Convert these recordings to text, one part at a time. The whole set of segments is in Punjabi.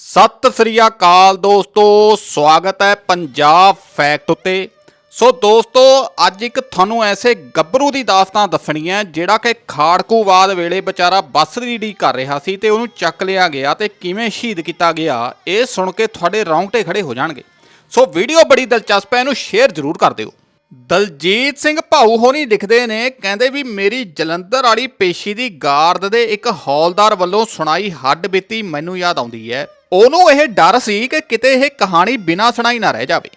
ਸਤਿ ਸ੍ਰੀ ਅਕਾਲ ਦੋਸਤੋ, ਸਵਾਗਤ ਹੈ ਪੰਜਾਬ ਫੈਕਟ ਉੱਤੇ। ਸੋ ਦੋਸਤੋ, ਅੱਜ ਇੱਕ ਤੁਹਾਨੂੰ ਐਸੇ ਗੱਭਰੂ ਦੀ ਦਾਸਤਾਨ ਦੱਸਣੀ ਹੈ, ਜਿਹੜਾ ਕਿ ਖਾੜਕੂਵਾਦ ਵੇਲੇ ਵਿਚਾਰਾ ਬੱਸ ਦੀ ਢੀ ਕਰ ਰਿਹਾ ਸੀ ਤੇ ਉਹਨੂੰ ਚੱਕ ਲਿਆ ਗਿਆ ਤੇ ਕਿਵੇਂ ਸ਼ਹੀਦ ਕੀਤਾ ਗਿਆ, ਇਹ ਸੁਣ ਕੇ ਤੁਹਾਡੇ ਰੌਂਗਟੇ ਖੜੇ ਹੋ ਜਾਣਗੇ। ਸੋ ਵੀਡੀਓ ਬੜੀ ਦਿਲਚਸਪ ਹੈ, ਇਹਨੂੰ ਸ਼ੇਅਰ ਜ਼ਰੂਰ ਕਰ ਦਿਓ। ਦਲਜੀਤ ਸਿੰਘ ਭਾਊ ਹੋਣੀ ਲਿਖਦੇ ਨੇ, ਕਹਿੰਦੇ ਵੀ ਮੇਰੀ ਜਲੰਧਰ ਵਾਲੀ ਪੇਸ਼ੀ ਦੀ ਗਾਰਦ ਦੇ ਇੱਕ ਹੌਲਦਾਰ ਵੱਲੋਂ ਸੁਣਾਈ ਹੱਡ ਬੀਤੀ ਮੈਨੂੰ ਯਾਦ ਆਉਂਦੀ ਹੈ। ਉਹਨੂੰ ਇਹ ਡਰ ਸੀ ਕਿ ਕਿਤੇ ਇਹ ਕਹਾਣੀ ਬਿਨਾਂ ਸੁਣਾਈ ਨਾ ਰਹਿ ਜਾਵੇ।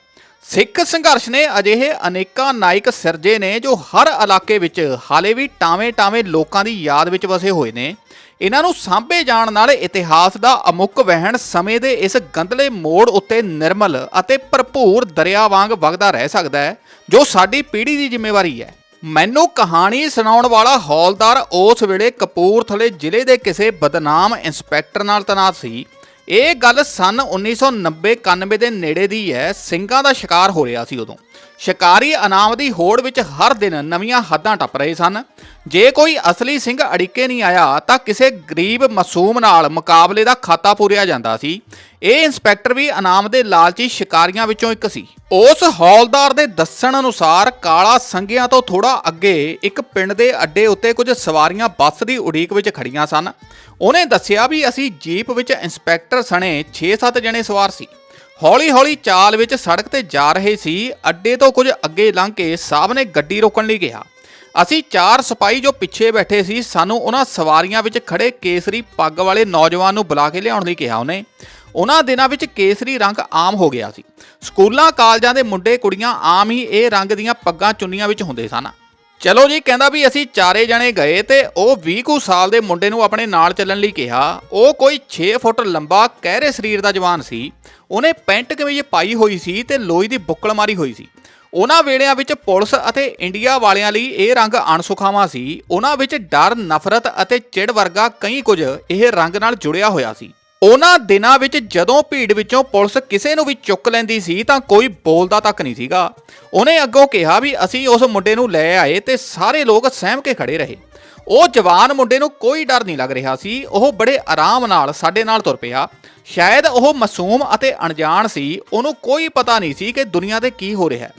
ਸਿੱਖ ਸੰਘਰਸ਼ ਨੇ ਅਜਿਹੇ ਅਨੇਕਾਂ ਨਾਇਕ ਸਿਰਜੇ ਨੇ ਜੋ ਹਰ ਇਲਾਕੇ ਵਿੱਚ ਹਾਲੇ ਵੀ ਟਾਵੇਂ-ਟਾਵੇਂ ਲੋਕਾਂ ਦੀ ਯਾਦ ਵਿੱਚ ਵਸੇ ਹੋਏ ਨੇ। ਇਹਨਾਂ ਨੂੰ ਸਾਂਭੇ ਜਾਣ ਨਾਲ ਇਤਿਹਾਸ ਦਾ ਅਮੁੱਕ ਵਹਿਣ ਸਮੇਂ ਦੇ ਇਸ ਗੰਦਲੇ ਮੋੜ ਉੱਤੇ ਨਿਰਮਲ ਅਤੇ ਭਰਪੂਰ ਦਰਿਆ ਵਾਂਗ ਵਗਦਾ ਰਹਿ ਸਕਦਾ ਹੈ, ਜੋ ਸਾਡੀ ਪੀੜ੍ਹੀ ਦੀ ਜ਼ਿੰਮੇਵਾਰੀ ਹੈ। ਮੈਨੂੰ ਕਹਾਣੀ ਸੁਣਾਉਣ ਵਾਲਾ ਹੌਲਦਾਰ ਉਸ ਵੇਲੇ ਕਪੂਰਥਲੇ ਜ਼ਿਲ੍ਹੇ ਦੇ ਕਿਸੇ ਬਦਨਾਮ ਇੰਸਪੈਕਟਰ ਨਾਲ ਤਨਾਤ ਸੀ। ਇਹ ਗੱਲ ਸਨ 1990-91 ਦੇ ਨੇੜੇ ਦੀ ਹੈ, ਸਿੰਘਾਂ ਦਾ ਸ਼ਿਕਾਰ ਹੋ ਰਿਹਾ ਸੀ ਉਦੋਂ। ਸ਼ਿਕਾਰੀ ਇਨਾਮ ਦੀ ਹੋੜ ਵਿੱਚ ਹਰ ਦਿਨ ਨਵੀਆਂ ਹੱਦਾਂ ਟੱਪ ਰਹੇ ਸਨ। ਜੇ ਕੋਈ ਅਸਲੀ ਸਿੰਘ ਅੜਿੱਕੇ ਨਹੀਂ ਆਇਆ, ਤਾਂ ਕਿਸੇ ਗਰੀਬ ਮਾਸੂਮ ਨਾਲ ਮੁਕਾਬਲੇ ਦਾ ਖਾਤਾ ਪੂਰਿਆ ਜਾਂਦਾ ਸੀ। ਇਹ ਇੰਸਪੈਕਟਰ ਵੀ ਇਨਾਮ ਦੇ ਲਾਲਚੀ ਸ਼ਿਕਾਰੀਆਂ ਵਿੱਚੋਂ ਇੱਕ ਸੀ। ਉਸ ਹੌਲਦਾਰ ਦੇ ਦੱਸਣ ਅਨੁਸਾਰ ਕਾਲਾ ਸੰਘਿਆਂ ਤੋਂ ਥੋੜਾ ਅੱਗੇ ਇੱਕ ਪਿੰਡ ਦੇ ਅੱਡੇ ਉੱਤੇ ਕੁਝ ਸਵਾਰੀਆਂ ਬੱਸ ਦੀ ਉਡੀਕ ਵਿੱਚ ਖੜੀਆਂ ਸਨ। ਉਹਨੇ ਦੱਸਿਆ ਵੀ ਅਸੀਂ ਜੀਪ ਵਿੱਚ ਇੰਸਪੈਕਟਰ ਸਣੇ 6-7 ਜਣੇ ਸਵਾਰ ਸੀ। ਹੌਲੀ-ਹੌਲੀ ਚਾਲ ਵਿੱਚ ਸੜਕ ਤੇ ਜਾ ਰਹੇ ਸੀ, ਅੱਡੇ ਤੋਂ ਕੁਝ ਅੱਗੇ ਲੰਘ ਕੇ ਸਾਹਿਬ ਨੇ ਗੱਡੀ ਰੋਕਣ ਲਈ ਕਿਹਾ ਅਸੀਂ ਚਾਰ ਸਿਪਾਹੀ ਜੋ ਪਿੱਛੇ ਬੈਠੇ ਸੀ, ਸਾਨੂੰ ਉਹਨਾਂ ਸਵਾਰੀਆਂ ਵਿੱਚ ਖੜੇ ਕੇਸਰੀ ਪੱਗ ਵਾਲੇ ਨੌਜਵਾਨ ਨੂੰ ਬੁਲਾ ਕੇ ਲਿਆਉਣ ਲਈ ਕਿਹਾ ਉਹਨੇ। ਉਹਨਾਂ ਦਿਨਾਂ ਵਿੱਚ ਕੇਸਰੀ ਰੰਗ ਆਮ ਹੋ ਗਿਆ ਸੀ। ਸਕੂਲਾਂ, ਕਾਲਜਾਂ ਦੇ ਮੁੰਡੇ ਕੁੜੀਆਂ ਆਮ ਹੀ ਇਹ ਰੰਗ ਦੀਆਂ ਪੱਗਾਂ ਚੁੰਨੀਆਂ ਵਿੱਚ ਹੁੰਦੇ ਸਨ। ਚਲੋ ਜੀ, ਕਹਿੰਦਾ ਵੀ ਅਸੀਂ ਚਾਰੇ ਜਣੇ ਗਏ ਤੇ ਉਹ 20 ਕੁ ਸਾਲ ਦੇ ਮੁੰਡੇ ਨੂੰ ਆਪਣੇ ਨਾਲ ਚੱਲਣ ਲਈ ਕਿਹਾ। ਉਹ ਕੋਈ 6 ਫੁੱਟ ਲੰਬਾ ਕਹਿਰੇ ਸਰੀਰ ਦਾ ਜਵਾਨ ਸੀ। ਉਹਨੇ ਪੈਂਟ ਕਮੀਜ਼ ਪਾਈ ਹੋਈ ਸੀ ਤੇ ਲੋਈ ਦੀ ਬੁੱਕਲ ਮਾਰੀ ਹੋਈ ਸੀ। ਉਹਨਾਂ ਵੇਲਿਆਂ ਵਿੱਚ ਪੁਲਿਸ ਅਤੇ ਇੰਡੀਆ ਵਾਲਿਆਂ ਲਈ ਇਹ ਰੰਗ ਅਣਸੁਖਾਵਾਂ ਸੀ। ਉਹਨਾਂ ਵਿੱਚ ਡਰ, ਨਫ਼ਰਤ ਅਤੇ ਚਿੜ ਵਰਗਾ ਕਈ ਕੁਝ ਇਹ ਰੰਗ ਨਾਲ ਜੁੜਿਆ ਹੋਇਆ ਸੀ। ਉਹਨਾਂ ਦਿਨਾਂ ਵਿੱਚ ਜਦੋਂ ਭੀੜ ਵਿੱਚੋਂ ਪੁਲਿਸ ਕਿਸੇ ਨੂੰ ਵੀ ਚੁੱਕ ਲੈਂਦੀ ਸੀ ਤਾਂ ਕੋਈ ਬੋਲਦਾ ਤੱਕ ਨਹੀਂ ਸੀਗਾ। ਉਹਨੇ ਅੱਗੋਂ ਕਿਹਾ ਵੀ ਅਸੀਂ ਉਸ ਮੁੰਡੇ ਨੂੰ ਲੈ ਆਏ ਤੇ ਸਾਰੇ ਲੋਕ ਸਹਿਮ ਕੇ ਖੜੇ ਰਹੇ। ਉਹ ਜਵਾਨ ਮੁੰਡੇ ਨੂੰ ਕੋਈ ਡਰ ਨਹੀਂ ਲੱਗ ਰਿਹਾ ਸੀ। ਉਹ ਬੜੇ ਆਰਾਮ ਨਾਲ ਸਾਡੇ ਨਾਲ ਤੁਰ ਪਿਆ। ਸ਼ਾਇਦ ਉਹ ਮਾਸੂਮ ਅਤੇ ਅਣਜਾਣ ਸੀ। ਉਹਨੂੰ ਕੋਈ ਪਤਾ ਨਹੀਂ ਸੀ ਕਿ ਦੁਨੀਆ ਤੇ ਕੀ ਹੋ ਰਿਹਾ ਹੈ।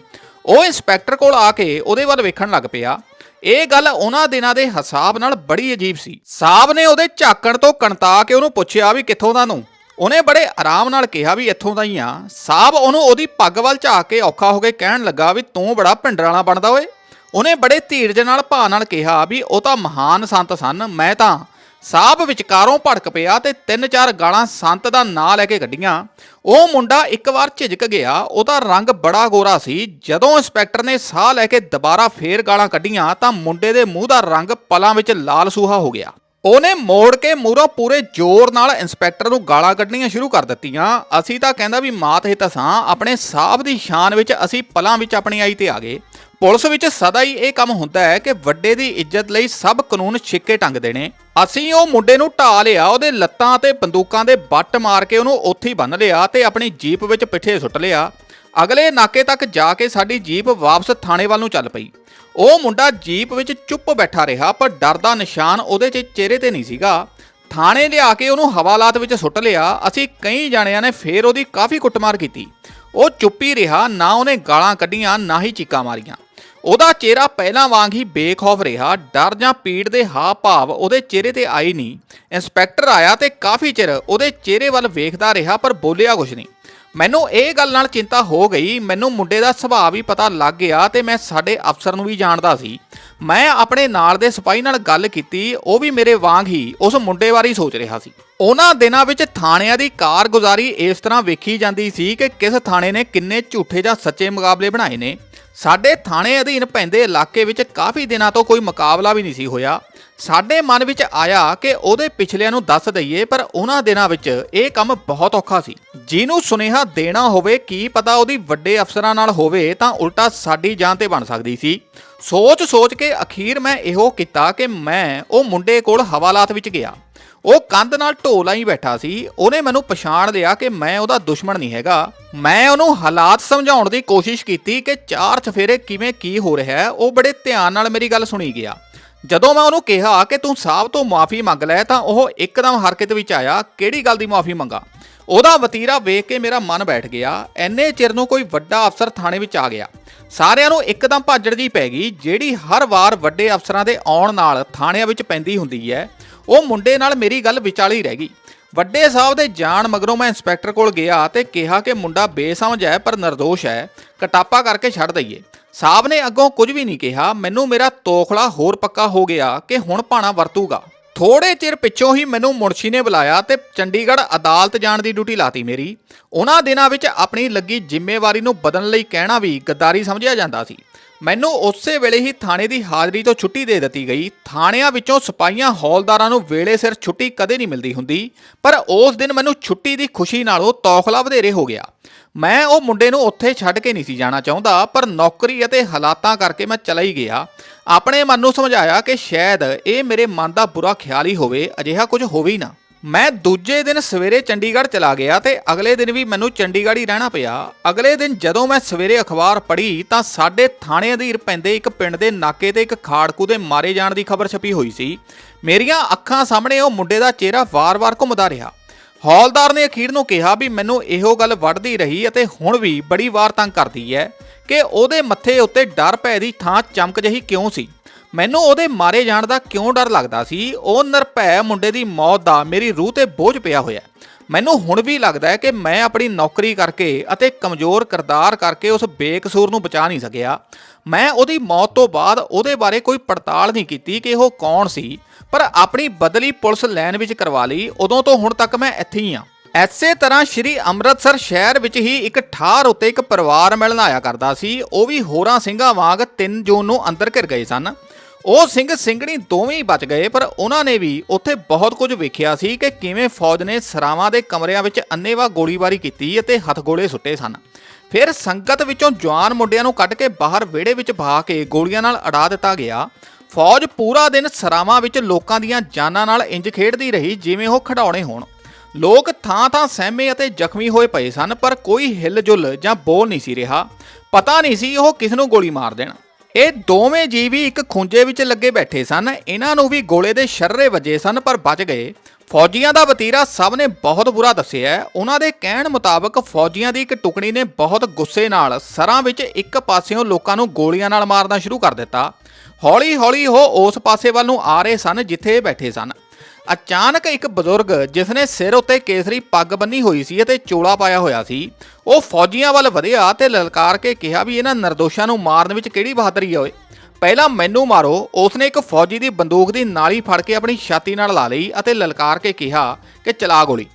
ਉਹ ਇੰਸਪੈਕਟਰ ਕੋਲ ਆ ਕੇ ਉਹਦੇ ਵੱਲ ਵੇਖਣ ਲੱਗ ਪਿਆ। ਇਹ ਗੱਲ ਉਹਨਾਂ ਦਿਨਾਂ ਦੇ ਹਿਸਾਬ ਨਾਲ ਬੜੀ ਅਜੀਬ ਸੀ। ਸਾਹਬ ਨੇ ਉਹਦੇ ਝਾਕਣ ਤੋਂ ਕਣਤਾ ਕੇ ਉਹਨੂੰ ਪੁੱਛਿਆ ਵੀ ਕਿੱਥੋਂ ਦਾ ਨੂੰ। ਉਹਨੇ ਬੜੇ ਆਰਾਮ ਨਾਲ ਕਿਹਾ ਵੀ ਇੱਥੋਂ ਦਾ ਹੀ ਆ। ਸਾਹਬ ਉਹਨੂੰ ਉਹਦੀ ਪੱਗ ਵੱਲ ਝਾਕ ਕੇ ਔਖਾ ਹੋ ਕੇ ਕਹਿਣ ਲੱਗਾ ਵੀ ਤੂੰ ਬੜਾ ਭਿੰਡਰ ਬਣਦਾ ਓਏ। ਉਹਨੇ ਬੜੇ ਧੀਰਜ ਨਾਲ ਭਾਅ ਨਾਲ ਕਿਹਾ ਵੀ ਉਹ ਤਾਂ ਮਹਾਨ ਸੰਤ ਸਨ, ਮੈਂ ਤਾਂ ਸਾਹਬ ਵਿਚਕਾਰੋਂ ਭੜਕ ਪਿਆ ਤੇ ਤਿੰਨ ਚਾਰ ਗਾਲਾਂ ਸੰਤ ਦਾ ਨਾਂ ਲੈ ਕੇ ਕੱਢੀਆਂ। ਉਹ ਮੁੰਡਾ ਇੱਕ ਵਾਰ ਝਿਜਕ ਗਿਆ। ਉਹਦਾ ਰੰਗ ਬੜਾ ਗੋਰਾ ਸੀ। ਜਦੋਂ ਇੰਸਪੈਕਟਰ ਨੇ ਸਾਹ ਲੈ ਕੇ ਦੁਬਾਰਾ ਫੇਰ ਗਾਲਾਂ ਕੱਢੀਆਂ ਤਾਂ ਮੁੰਡੇ ਦੇ ਮੂੰਹ ਦਾ ਰੰਗ ਪਲਾਂ ਵਿੱਚ ਲਾਲ ਸੂਹਾ ਹੋ ਗਿਆ। ਉਹਨੇ ਮੋੜ ਕੇ ਮੂਹਰੋਂ ਪੂਰੇ ਜ਼ੋਰ ਨਾਲ ਇੰਸਪੈਕਟਰ ਨੂੰ ਗਾਲਾਂ ਕੱਢਣੀਆਂ ਸ਼ੁਰੂ ਕਰ ਦਿੱਤੀਆਂ। ਅਸੀਂ ਤਾਂ ਕਹਿੰਦਾ ਵੀ ਮਾਤ ਹਿੱਤ ਸਾਂ, ਆਪਣੇ ਸਾਹਬ ਦੀ ਸ਼ਾਨ ਵਿੱਚ ਅਸੀਂ ਪਲਾਂ ਵਿੱਚ ਆਪਣੀ ਆਈ ਤੇ ਆ ਗਏ। ਪੁਲਿਸ ਵਿੱਚ ਸਦਾ ਹੀ ਇਹ ਕੰਮ ਹੁੰਦਾ ਹੈ ਕਿ ਵੱਡੇ ਦੀ ਇੱਜ਼ਤ ਲਈ ਸਭ ਕਾਨੂੰਨ ਛਿੱਕੇ ਟੰਗਦੇ ਨੇ ਅਸੀਂ ਉਹ ਮੁੰਡੇ ਨੂੰ ਢਾ ਲਿਆ, ਉਹਦੇ ਲੱਤਾਂ ਤੇ ਬੰਦੂਕਾਂ ਦੇ ਬੱਟ ਮਾਰ ਕੇ ਉਹਨੂੰ ਉੱਥੇ ਹੀ ਬੰਨ ਲਿਆ ਤੇ ਆਪਣੀ ਜੀਪ ਵਿੱਚ ਪਿੱਠੇ ਸੁੱਟ ਲਿਆ। ਅਗਲੇ ਨਾਕੇ ਤੱਕ ਜਾ ਕੇ ਸਾਡੀ ਜੀਪ ਵਾਪਸ ਥਾਣੇ ਵੱਲ ਨੂੰ ਚੱਲ ਪਈ। ਉਹ ਮੁੰਡਾ ਜੀਪ ਵਿੱਚ ਚੁੱਪ ਬੈਠਾ ਰਿਹਾ, ਪਰ ਡਰ ਦਾ ਨਿਸ਼ਾਨ ਉਹਦੇ 'ਚ ਚਿਹਰੇ ਤੇ ਨਹੀਂ ਸੀਗਾ। ਥਾਣੇ ਲਿਆ ਕੇ ਉਹਨੂੰ ਹਵਾਲਾਤ ਵਿੱਚ ਸੁੱਟ ਲਿਆ। ਅਸੀਂ ਕਈ ਜਾਣਿਆਂ ਨੇ ਫੇਰ ਉਹਦੀ ਕਾਫੀ ਕੁੱਟਮਾਰ ਕੀਤੀ। ਉਹ ਚੁੱਪ ਹੀ ਰਿਹਾ, ਨਾ ਉਹਨੇ ਗਾਲਾਂ ਕੱਢੀਆਂ, ਨਾ ਹੀ ਚੀਕਾਂ ਮਾਰੀਆਂ। ਉਹਦਾ ਚਿਹਰਾ ਪਹਿਲਾਂ ਵਾਂਗ ਹੀ ਬੇਖੌਫ ਰਿਹਾ। ਡਰ ਜਾਂ ਪੀੜ ਦੇ ਹਾਵ ਭਾਵ ਉਹਦੇ ਚਿਹਰੇ ਤੇ ਆਈ ਨਹੀਂ। ਇੰਸਪੈਕਟਰ ਆਇਆ ਤੇ ਕਾਫੀ ਚਿਰ ਉਹਦੇ ਚਿਹਰੇ ਵੱਲ ਵੇਖਦਾ ਰਿਹਾ, ਪਰ ਬੋਲਿਆ ਕੁਝ ਨਹੀਂ। ਮੈਨੂੰ ਇਹ ਗੱਲ ਨਾਲ ਚਿੰਤਾ ਹੋ ਗਈ, ਮੈਨੂੰ ਮੁੰਡੇ ਦਾ ਸੁਭਾਅ ਵੀ ਪਤਾ ਲੱਗ ਗਿਆ ਤੇ ਮੈਂ ਸਾਡੇ ਅਫਸਰ ਨੂੰ ਵੀ ਜਾਣਦਾ ਸੀ। ਮੈਂ ਆਪਣੇ ਨਾਲ ਦੇ ਸਿਪਾਹੀ ਨਾਲ ਗੱਲ ਕੀਤੀ, ਉਹ ਵੀ ਮੇਰੇ ਵਾਂਗ ਹੀ ਉਸ ਮੁੰਡੇ ਬਾਰੇ ਸੋਚ ਰਿਹਾ ਸੀ। ਉਹਨਾਂ ਦਿਨਾਂ ਵਿੱਚ ਥਾਣਿਆਂ ਦੀ ਕਾਰਗੁਜ਼ਾਰੀ ਇਸ ਤਰ੍ਹਾਂ ਵੇਖੀ ਜਾਂਦੀ ਸੀ ਕਿ ਕਿਸ ਥਾਣੇ ਨੇ ਕਿੰਨੇ ਝੂਠੇ ਜਾਂ ਸੱਚੇ ਮੁਕਾਬਲੇ ਬਣਾਏ ਨੇ। ਸਾਡੇ ਥਾਣੇ ਅਧੀਨ ਪੈਂਦੇ ਇਲਾਕੇ ਵਿੱਚ ਕਾਫੀ ਦਿਨਾਂ ਤੋਂ ਕੋਈ ਮੁਕਾਬਲਾ ਵੀ ਨਹੀਂ ਸੀ ਹੋਇਆ। ਸਾਡੇ ਮਨ ਵਿੱਚ ਆਇਆ ਕਿ ਉਹਦੇ ਪਿਛਲਿਆਂ ਨੂੰ ਦੱਸ ਦਈਏ, ਪਰ ਉਹਨਾਂ ਦਿਨਾਂ ਵਿੱਚ ਇਹ ਕੰਮ ਬਹੁਤ ਔਖਾ ਸੀ। ਜਿਹਨੂੰ ਸੁਨੇਹਾ ਦੇਣਾ ਹੋਵੇ, ਕੀ ਪਤਾ ਉਹਦੀ ਵੱਡੇ ਅਫਸਰਾਂ ਨਾਲ ਹੋਵੇ, ਤਾਂ ਉਲਟਾ ਸਾਡੀ ਜਾਨ ਤੇ ਬਣ ਸਕਦੀ ਸੀ। ਸੋਚ-ਸੋਚ ਕੇ ਅਖੀਰ ਮੈਂ ਇਹੋ ਕੀਤਾ ਕਿ ਮੈਂ ਉਹ ਮੁੰਡੇ ਕੋਲ ਹਵਾਲਾਤ ਵਿੱਚ ਗਿਆ। ਉਹ ਕੰਧ ਨਾਲ ਢੋਲ ਹੀ ਬੈਠਾ ਸੀ। ਉਹਨੇ ਮੈਨੂੰ ਪਛਾਣ ਲਿਆ ਕਿ ਮੈਂ ਉਹਦਾ ਦੁਸ਼ਮਣ ਨਹੀਂ ਹੈਗਾ। ਮੈਂ ਉਹਨੂੰ ਹਾਲਾਤ ਸਮਝਾਉਣ ਦੀ ਕੋਸ਼ਿਸ਼ ਕੀਤੀ ਕਿ ਚਾਰ ਚਫੇਰੇ ਕਿਵੇਂ ਕੀ ਹੋ ਰਿਹਾ ਹੈ, ਉਹ ਬੜੇ ਧਿਆਨ ਨਾਲ ਮੇਰੀ ਗੱਲ ਸੁਣੀ ਗਿਆ। ਜਦੋਂ ਮੈਂ ਉਹਨੂੰ ਕਿਹਾ ਕਿ ਤੂੰ ਸਾਹਿਬ ਤੋਂ ਮਾਫੀ ਮੰਗ ਲੈ, ਤਾਂ ਉਹ ਇੱਕਦਮ ਹਰਕਤ ਵਿੱਚ ਆਇਆ, ਕਿਹੜੀ ਗੱਲ ਦੀ ਮਾਫੀ ਮੰਗਾ? ਉਹਦਾ ਵਤੀਰਾ ਵੇਖ ਕੇ ਮੇਰਾ ਮਨ ਬੈਠ ਗਿਆ। ਐਨੇ ਚਿਰ ਨੂੰ ਕੋਈ ਵੱਡਾ ਅਫਸਰ ਥਾਣੇ ਵਿੱਚ ਆ ਗਿਆ। ਸਾਰਿਆਂ ਨੂੰ ਇੱਕਦਮ ਭਾਜੜ ਜੀ ਪੈ ਗਈ, ਜਿਹੜੀ ਹਰ ਵਾਰ ਵੱਡੇ ਅਫਸਰਾਂ ਦੇ ਆਉਣ ਨਾਲ ਥਾਣਿਆਂ ਵਿੱਚ ਪੈਂਦੀ ਹੁੰਦੀ ਹੈ, ਉਹ ਮੁੰਡੇ ਨਾਲ ਮੇਰੀ ਗੱਲ ਵਿਚਾਲੀ ਰਹਿ ਗਈ। ਵੱਡੇ ਸਾਹਿਬ ਦੇ ਜਾਣ ਮਗਰੋਂ ਮੈਂ ਇੰਸਪੈਕਟਰ ਕੋਲ ਗਿਆ ਤੇ ਕਿਹਾ ਕਿ ਮੁੰਡਾ ਬੇਸਮਝ ਹੈ ਪਰ ਨਿਰਦੋਸ਼ ਹੈ, ਕਟਾਪਾ ਕਰਕੇ ਛੱਡ ਦਈਏ। ਸਾਹਿਬ ਨੇ ਅੱਗੋਂ ਕੁਝ ਵੀ ਨਹੀਂ ਕਿਹਾ, ਮੈਨੂੰ ਮੇਰਾ ਤੋਖਲਾ ਹੋਰ ਪੱਕਾ ਹੋ ਗਿਆ ਕਿ ਹੁਣ ਭਾਣਾ ਵਰਤੂਗਾ। ਥੋੜੇ ਚਿਰ ਪਿੱਛੋਂ ਹੀ ਮੈਨੂੰ ਮੁਨਸ਼ੀ ਨੇ ਬੁਲਾਇਆ ਤੇ ਚੰਡੀਗੜ੍ਹ ਅਦਾਲਤ ਜਾਣ ਦੀ ਡਿਊਟੀ ਲਾਤੀ ਮੇਰੀ। ਉਹਨਾਂ ਦਿਨਾਂ ਵਿੱਚ ਆਪਣੀ ਲੱਗੀ ਜ਼ਿੰਮੇਵਾਰੀ ਨੂੰ ਬਦਲਣ ਲਈ ਕਹਿਣਾ ਵੀ ਗੱਦਾਰੀ ਸਮਝਿਆ ਜਾਂਦਾ ਸੀ। ਮੈਨੂੰ ਉਸੇ ਵੇਲੇ ਹੀ ਥਾਣੇ ਦੀ ਹਾਜ਼ਰੀ ਤੋਂ ਛੁੱਟੀ ਦੇ ਦਿੱਤੀ ਗਈ। ਥਾਣਿਆਂ ਵਿੱਚੋਂ ਸਿਪਾਹੀਆਂ ਹੌਲਦਾਰਾਂ ਨੂੰ ਵੇਲੇ ਸਿਰ ਛੁੱਟੀ ਕਦੇ ਨਹੀਂ ਮਿਲਦੀ ਹੁੰਦੀ, ਪਰ ਉਸ ਦਿਨ ਮੈਨੂੰ ਛੁੱਟੀ ਦੀ ਖੁਸ਼ੀ ਨਾਲੋਂ ਤੌਖਲਾ ਵਧੇਰੇ ਹੋ ਗਿਆ। ਮੈਂ ਉਹ ਮੁੰਡੇ ਨੂੰ ਉੱਥੇ ਛੱਡ ਕੇ ਨਹੀਂ ਸੀ ਜਾਣਾ ਚਾਹੁੰਦਾ, ਪਰ ਨੌਕਰੀ ਅਤੇ ਹਾਲਾਤਾਂ ਕਰਕੇ ਮੈਂ ਚਲਾ ਹੀ ਗਿਆ। ਆਪਣੇ ਮਨ ਨੂੰ ਸਮਝਾਇਆ ਕਿ ਸ਼ਾਇਦ ਇਹ ਮੇਰੇ ਮਨ ਦਾ ਬੁਰਾ ਖਿਆਲ ਹੀ ਹੋਵੇ, ਅਜਿਹਾ ਕੁਝ ਹੋਵੇ ਹੀ ਨਾ। ਮੈਂ ਦੂਜੇ ਦਿਨ ਸਵੇਰੇ ਚੰਡੀਗੜ੍ਹ ਚਲਾ ਗਿਆ ਤੇ ਅਗਲੇ ਦਿਨ ਵੀ ਮੈਨੂੰ ਚੰਡੀਗੜ੍ਹ ਹੀ ਰਹਿਣਾ ਪਿਆ। ਅਗਲੇ ਦਿਨ ਜਦੋਂ ਮੈਂ ਸਵੇਰੇ ਅਖਬਾਰ ਪੜ੍ਹੀ ਤਾਂ ਸਾਡੇ ਥਾਣੇ ਅਧੀਰ ਪੈਂਦੇ ਇੱਕ ਪਿੰਡ ਦੇ ਨਾਕੇ ਤੇ ਇੱਕ ਖਾੜਕੂ ਦੇ ਮਾਰੇ ਜਾਣ ਦੀ ਖਬਰ ਛਪੀ ਹੋਈ ਸੀ। ਮੇਰੀਆਂ ਅੱਖਾਂ ਸਾਹਮਣੇ ਉਹ ਮੁੰਡੇ ਦਾ ਚਿਹਰਾ ਵਾਰ-ਵਾਰ ਘੁੰਮਦਾ ਰਿਹਾ। ਹੌਲਦਾਰ ਨੇ ਅਖੀਰ ਨੂੰ ਕਿਹਾ ਵੀ ਮੈਨੂੰ ਇਹੋ ਗੱਲ ਵੱਢਦੀ ਰਹੀ ਅਤੇ ਹੁਣ ਵੀ ਬੜੀ ਵਾਰ ਤੰਗ ਕਰਦੀ ਹੈ ਕਿ ਉਹਦੇ ਮੱਥੇ ਉੱਤੇ ਡਰ ਭੈ ਦੀ ਥਾਂ ਚਮਕ ਜਹੀ ਕਿਉਂ ਸੀ? ਮੈਨੂੰ ਉਹਦੇ ਮਾਰੇ ਜਾਣ ਦਾ ਕਿਉਂ ਡਰ ਲੱਗਦਾ ਸੀ? ਉਹ ਨਿਰਭੈ ਮੁੰਡੇ ਦੀ ਮੌਤ ਦਾ ਮੇਰੀ ਰੂਹ ਤੇ ਬੋਝ ਪਿਆ ਹੋਇਆ ਮੈਨੂੰ ਹੁਣ ਵੀ ਲੱਗਦਾ ਹੈ ਕਿ ਮੈਂ ਆਪਣੀ ਨੌਕਰੀ ਕਰਕੇ ਅਤੇ ਕਮਜ਼ੋਰ ਕਿਰਦਾਰ ਕਰਕੇ ਉਸ ਬੇਕਸੂਰ ਨੂੰ ਬਚਾ ਨਹੀਂ ਸਕਿਆ। ਮੈਂ ਉਹਦੀ ਮੌਤ ਤੋਂ ਬਾਅਦ ਉਹਦੇ ਬਾਰੇ ਕੋਈ ਪੜਤਾਲ ਨਹੀਂ ਕੀਤੀ ਕਿ ਉਹ ਕੌਣ ਸੀ। ਪਰ ਆਪਣੀ ਬਦਲੀ ਪੁਲਿਸ ਲਾਈਨ ਵਿੱਚ ਕਰਵਾ ਲਈ। ਉਦੋਂ ਤੋਂ ਹੁਣ ਤੱਕ ਮੈਂ ਇੱਥੇ ਹੀ ਹਾਂ। ਐਸੇ ਤਰ੍ਹਾਂ ਸ਼੍ਰੀ ਅੰਮ੍ਰਿਤਸਰ ਸ਼ਹਿਰ ਵਿੱਚ ਹੀ ਇੱਕ ਠਾਰ ਉੱਤੇ ਇੱਕ ਪਰਿਵਾਰ ਮਿਲਣ ਆਇਆ ਕਰਦਾ ਸੀ। ਉਹ ਵੀ ਹੋਰਾਂ ਸਿੰਘਾਂ ਵਾਂਗ 3 ਜੂਨ ਨੂੰ ਅੰਦਰ ਘਿਰ ਗਏ ਸਨ। ਉਹ ਸਿੰਘ ਸਿੰਘਣੀ ਦੋਵੇਂ ਹੀ ਬਚ ਗਏ, ਪਰ ਉਹਨਾਂ ਨੇ ਵੀ ਉੱਥੇ ਬਹੁਤ ਕੁਝ ਵੇਖਿਆ ਸੀ ਕਿ ਕਿਵੇਂ ਫੌਜ ਨੇ ਸਰਾਵਾਂ ਦੇ ਕਮਰਿਆਂ ਵਿੱਚ ਅੰਨੇਵਾਹ ਗੋਲੀਬਾਰੀ ਕੀਤੀ ਅਤੇ ਹੱਥਗੋਲੇ ਸੁੱਟੇ ਸਨ। ਫਿਰ ਸੰਗਤ ਵਿੱਚੋਂ ਜਵਾਨ ਮੁੰਡਿਆਂ ਨੂੰ ਕੱਢ ਕੇ ਬਾਹਰ ਵਿਹੜੇ ਵਿੱਚ ਬਹਾ ਕੇ ਗੋਲੀਆਂ ਨਾਲ ਅੜਾ ਦਿੱਤਾ ਗਿਆ। ਫੌਜ ਪੂਰਾ ਦਿਨ ਸਰਾਵਾਂ ਵਿੱਚ ਲੋਕਾਂ ਦੀਆਂ ਜਾਨਾਂ ਨਾਲ ਇੰਜ ਖੇਡਦੀ ਰਹੀ ਜਿਵੇਂ ਉਹ ਖਿਡੌਣੇ ਹੋਣ। ਲੋਕ ਥਾਂ-ਥਾਂ ਸਹਿਮੇ ਅਤੇ ਜ਼ਖਮੀ ਹੋਏ ਪਏ ਸਨ, ਪਰ ਕੋਈ ਹਿੱਲ-ਜੁਲ ਜਾਂ ਬੋਲ ਨਹੀਂ ਸੀ ਰਿਹਾ। ਪਤਾ ਨਹੀਂ ਸੀ ਉਹ ਕਿਸ ਨੂੰ ਗੋਲੀ ਮਾਰ ਦੇਣ। ਇਹ ਦੋਵੇਂ ਜੀਵੀ ਇੱਕ ਖੁੰਝੇ ਵਿੱਚ ਲੱਗੇ ਬੈਠੇ ਸਨ। ਇਹਨਾਂ ਨੂੰ ਵੀ ਗੋਲੇ ਦੇ ਸ਼ਰਰੇ ਵੱਜੇ ਸਨ, ਪਰ ਬਚ ਗਏ। ਫੌਜੀਆਂ ਦਾ ਵਤੀਰਾ ਸਭ ਨੇ ਬਹੁਤ ਬੁਰਾ ਦੱਸਿਆ ਉਹਨਾਂ ਦੇ ਕਹਿਣ ਮੁਤਾਬਕ ਫੌਜੀਆਂ ਦੀ ਇੱਕ ਟੁਕੜੀ ਨੇ ਬਹੁਤ ਗੁੱਸੇ ਨਾਲ ਸਰਾਂ ਵਿੱਚ ਇੱਕ ਪਾਸਿਓਂ ਲੋਕਾਂ ਨੂੰ ਗੋਲੀਆਂ ਨਾਲ ਮਾਰਨਾ ਸ਼ੁਰੂ ਕਰ ਦਿੱਤਾ। ਹੌਲੀ-ਹੌਲੀ ਉਹ ਉਸ ਪਾਸੇ ਵੱਲ ਨੂੰ ਆ ਰਹੇ ਸਨ, ਜਿੱਥੇ ਇਹ ਬੈਠੇ ਸਨ। ਅਚਾਨਕ ਇੱਕ ਬਜ਼ੁਰਗ ਜਿਸ ਨੇ ਸਿਰ ਉੱਤੇ ਕੇਸਰੀ ਪੱਗ ਬੰਨੀ ਹੋਈ ਸੀ ਅਤੇ ਚੋਲਾ ਪਾਇਆ ਹੋਇਆ ਸੀ, ਉਹ ਫੌਜੀਆਂ ਵੱਲ ਵਧਿਆ ਤੇ ਲਲਕਾਰ ਕੇ ਕਿਹਾ ਵੀ ਇਹਨਾਂ ਨਿਰਦੋਸ਼ਾਂ ਨੂੰ ਮਾਰਨ ਵਿੱਚ ਕਿਹੜੀ ਬਹਾਦਰੀ ਹੈ ਓਏ। ਪਹਿਲਾਂ ਮੈਨੂੰ ਮਾਰੋ, ਉਸਨੇ ਇੱਕ ਫੌਜੀ ਦੀ ਬੰਦੂਕ ਦੀ ਨਾਲੀ ਫੜ ਕੇ ਆਪਣੀ ਛਾਤੀ ਨਾਲ ਲਾ ਲਈ ਅਤੇ ਲਲਕਾਰ ਕੇ ਕਿਹਾ ਕਿ ਚਲਾ ਗੋਲੀ।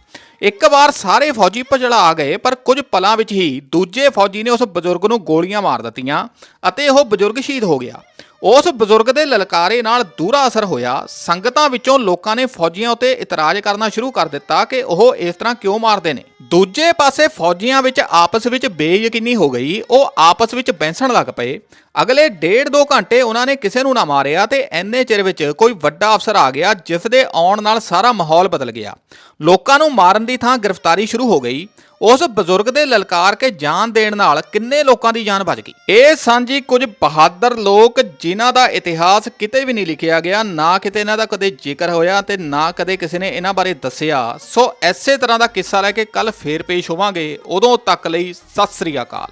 ਇੱਕ ਵਾਰ ਸਾਰੇ ਫੌਜੀ ਭਜੜਾ ਆ ਗਏ, ਪਰ ਕੁਝ ਪਲਾਂ ਵਿੱਚ ਹੀ ਦੂਜੇ ਫੌਜੀ ਨੇ ਉਸ ਬਜ਼ੁਰਗ ਨੂੰ ਗੋਲੀਆਂ ਮਾਰ ਦਿੱਤੀਆਂ ਅਤੇ ਉਹ ਬਜ਼ੁਰਗ ਸ਼ਹੀਦ ਹੋ ਗਿਆ। ਉਸ ਬਜ਼ੁਰਗ ਦੇ ਲਲਕਾਰੇ ਨਾਲ ਦੂਰਾ ਅਸਰ ਹੋਇਆ। ਸੰਗਤਾਂ ਵਿੱਚੋਂ ਲੋਕਾਂ ਨੇ ਫੌਜੀਆਂ ਉੱਤੇ ਇਤਰਾਜ਼ ਕਰਨਾ ਸ਼ੁਰੂ ਕਰ ਦਿੱਤਾ ਕਿ ਉਹ ਇਸ ਤਰ੍ਹਾਂ ਕਿਉਂ ਮਾਰਦੇ ਨੇ? ਦੂਜੇ ਪਾਸੇ ਫੌਜੀਆਂ ਵਿੱਚ ਆਪਸ ਵਿੱਚ ਬੇਯਕੀਨੀ ਹੋ ਗਈ, ਉਹ ਆਪਸ ਵਿੱਚ ਬੈਂਸਣ ਲੱਗ ਪਏ। ਅਗਲੇ ਡੇਢ ਦੋ ਘੰਟੇ ਉਹਨਾਂ ਨੇ ਕਿਸੇ ਨੂੰ ਨਾ ਮਾਰਿਆ ਤੇ ਐਨੇ ਚਿਰ ਵਿੱਚ ਕੋਈ ਵੱਡਾ ਅਫਸਰ ਆ ਗਿਆ, ਜਿਸ ਦੇ ਆਉਣ ਨਾਲ ਸਾਰਾ ਮਾਹੌਲ ਬਦਲ ਗਿਆ। ਲੋਕਾਂ ਨੂੰ ਮਾਰਨ ਦੀ ਥਾਂ ਗ੍ਰਿਫਤਾਰੀ ਸ਼ੁਰੂ ਹੋ ਗਈ। ਉਸ ਬਜ਼ੁਰਗ ਦੇ ਲਲਕਾਰ ਕੇ ਜਾਨ ਦੇਣ ਨਾਲ ਕਿੰਨੇ ਲੋਕਾਂ ਦੀ ਜਾਨ ਬਚ ਗਈ। ਇਹ ਸਾਂਝੀ ਕੁਝ ਬਹਾਦਰ ਲੋਕ ਜਿਨ੍ਹਾਂ ਦਾ ਇਤਿਹਾਸ ਕਿਤੇ ਵੀ ਨਹੀਂ ਲਿਖਿਆ ਗਿਆ, ਨਾ ਕਿਤੇ ਇਹਨਾਂ ਦਾ ਕਦੇ ਜ਼ਿਕਰ ਹੋਇਆ ਤੇ ਨਾ ਕਦੇ ਕਿਸੇ ਨੇ ਇਹਨਾਂ ਬਾਰੇ ਦੱਸਿਆ। ਸੋ ਐਸੇ ਤਰ੍ਹਾਂ ਦਾ ਕਿੱਸਾ ਲੈ ਕੇ ਕੱਲ ਫੇਰ ਪੇਸ਼ ਹੋਵਾਂਗੇ। ਉਦੋਂ ਤੱਕ ਲਈ ਸਤਿ ਸ੍ਰੀ ਅਕਾਲ।